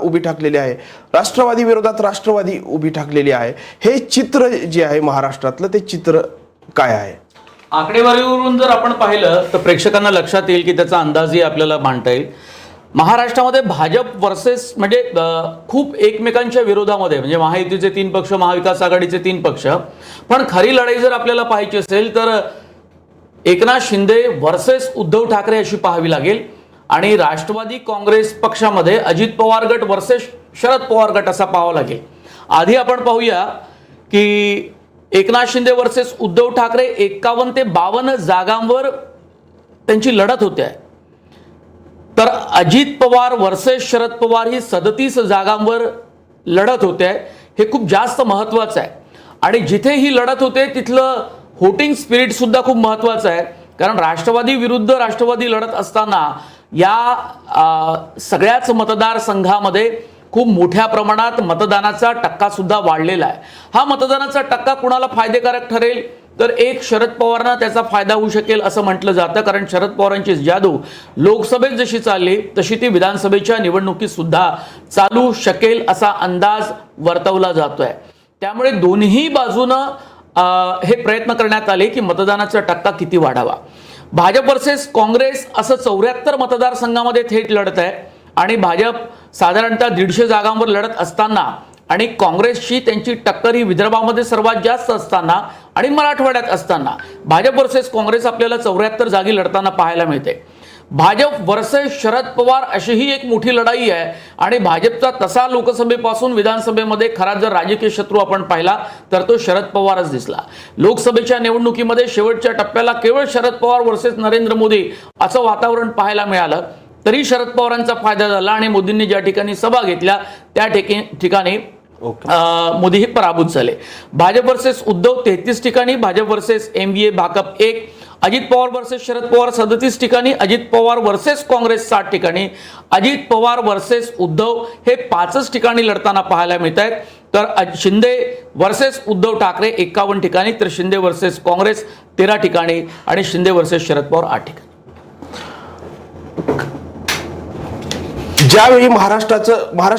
उभी ठाकलेली आहे. राष्ट्रवादी विरोधात राष्ट्रवादी उभी ठाकलेली आहे. हे चित्र जे आहे महाराष्ट्रातलं ते चित्र काय आहे? आकडेवारीवरून जर आपण पाहिलं तर प्रेक्षकांना लक्षात येईल की त्याचा अंदाजही आपल्याला मांडता येईल. महाराष्ट्रामध्ये भाजप वर्सेस म्हणजे खूप एकमेकांच्या विरोधामध्ये म्हणजे महायुतीचे तीन पक्ष महाविकास आघाडीचे तीन पक्ष. पण खरी लढाई जर आपल्याला पाहायची असेल तर एकनाथ शिंदे वर्सेस उद्धव ठाकरे अशी पाहावी लागेल. आणि राष्ट्रवादी काँग्रेस पक्षामध्ये अजित पवार गट वर्सेस शरद पवार गट असा पाहावा लागेल. आधी आपण पाहूया की एकनाथ शिंदे वर्सेस उद्धव ठाकरे एक्कावन्न ते बावन्न जागांवर त्यांची लढत होते. आहे तर अजित पवार वर्सेस शरद पवार ही सदतीस जागांवर लढत होते. आहे हे खूप जास्त महत्त्वाचं आहे. आणि जिथे ही लढत होते तिथलं होटिंग स्पिरिट सुद्धा खूप महत्त्वाचं आहे. कारण राष्ट्रवादी विरुद्ध राष्ट्रवादी लढत असताना या सगळ्याच मतदारसंघामध्ये खूप मोठ्या प्रमाणात मतदानाचा टक्का सुद्धा वाढलेला आहे. हा मतदानाचा टक्का कुणाला फायदेकारक ठरेल? तर एक शरद पवारांना त्याचा फायदा होऊ शकेल असं म्हटलं जातं. कारण शरद पवारांची जादू लोकसभेत जशी चालली तशी ती विधानसभेच्या निवडणुकीत सुद्धा चालू शकेल असा अंदाज वर्तवला जातोय. त्यामुळे दोन्ही बाजूनं हे प्रयत्न करण्यात आले की मतदानाचा टक्का किती वाढावा. भाजप वर्सेस काँग्रेस असं चौऱ्याहत्तर मतदारसंघामध्ये थेट लढत आहे आणि भाजप साधारणतः दीडशे जागांवर लढत असताना आणि काँग्रेसची त्यांची टक्कर ही विदर्भामध्ये सर्वात जास्त असताना आणि मराठवाड्यात असताना. भाजप वर्सेस काँग्रेस आपल्याला चौऱ्याहत्तर जागी लढताना पाहायला मिळते. भाजप वर्सेस शरद पवार अशी ही एक मोठी लढाई आहे आणि भाजपचा तसा लोकसभेपासून विधानसभेमध्ये खरा जर राजकीय शत्रू आपण पाहिला तर तो शरद पवारच दिसला. लोकसभेच्या निवडणुकीमध्ये शेवटच्या टप्प्याला केवळ शरद पवार वर्सेस नरेंद्र मोदी असं वातावरण पाहायला मिळालं तरी शरद पवारांचा फायदा झाला आणि मोदींनी ज्या ठिकाणी सभा घेतल्या त्या ठिकाणी ठिकाणी मोदी हे पराभूत झाले. भाजप वर्सेस उद्धव तेहतीस ठिकाणी Bhajap versus M B A Bhakap एक. अजित पवार वर्सेस शरद पवार सदतीस ठिकाणी अजित पवार वर्सेस काँग्रेस साठ ठिकाणी अजित पवार वर्सेस उद्धव हे पाचच ठिकाणी लढताना पाहायला मिळत आहेत तर शिंदे वर्सेस उद्धव ठाकरे एकावन्न ठिकाणी तर शिंदे वर्सेस काँग्रेस तेरा ठिकाणी आणि शिंदे वर्सेस शरद पवार आठ ठिकाणी. ज्यावेळी महाराष्ट्राचं महाराष्ट्र